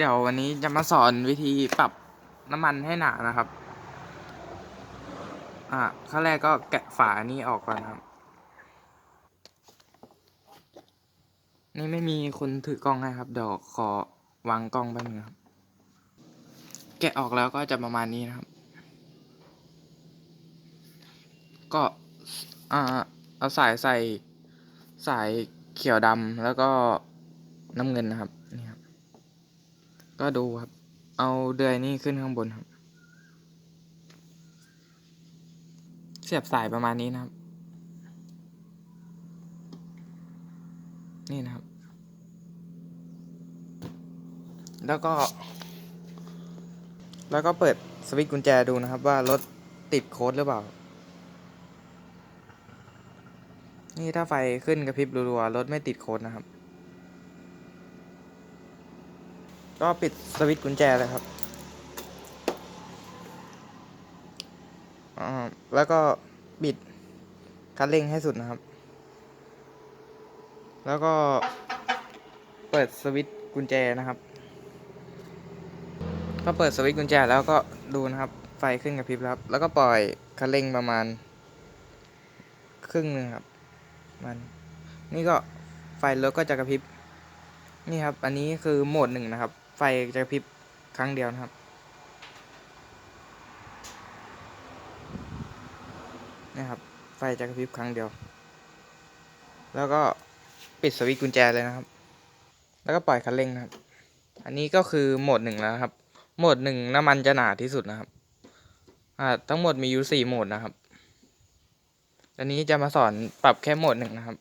เดี๋ยววันนี้จะมาสอนวิธีปรับน้ำมันให้หนานะครับ อ่าขั้นแรกก็แกะฝานี้ออกก่อนครับ นี่ไม่มีคนถือกล้องให้ครับ เดี๋ยวขอวางกล้องแป๊บนึงครับ แกะออกแล้วก็จะประมาณนี้นะครับ ก็อ่าเอาสายใส่สายเขียวดำแล้วก็น้ำเงินนะครับนี่ครับ ก็ดูครับ เอาเดือยนี่ขึ้นข้างบนครับ เสียบสายประมาณนี้นะครับ นี่นะครับ แล้วก็ แล้วก็เปิดสวิตช์กุญแจดูนะครับ ว่ารถติดโค้ดหรือเปล่า นี่ถ้าไฟขึ้นกระพริบรัวๆรถไม่ติดโค้ดนะครับ ก็ปิดสวิตช์กุญแจเลยครับอ่าแล้วก็บิดคันเร่งให้สุดนะครับ แล้วก็เปิดสวิตช์กุญแจนะครับ ก็เปิดสวิตช์กุญแจแล้วก็ดูนะครับ ไฟขึ้นกระพริบแล้วครับ แล้วก็ปล่อยคันเร่งประมาณ ครึ่งหนึ่งครับ มัน นี่ก็ไฟรถก็จะกระพริบ นี่ครับ อันนี้คือโหมดหนึ่งนะครับ ไฟจะกระพริบครั้งเดียวนะครับนะครับ ไฟจะกระพริบครั้งเดียว แล้วก็ปิดสวิตช์กุญแจเลยนะครับ แล้วก็ปล่อยคันเร่งนะครับ อันนี้ก็คือโหมดหนึ่งแล้วครับ โหมดหนึ่งน้ำมันจะหนาที่สุดนะครับ อ่า ทั้งหมดมีอยู่สี่โหมดนะครับ อันนี้จะมาสอนปรับแค่โหมดหนึ่งนะครับ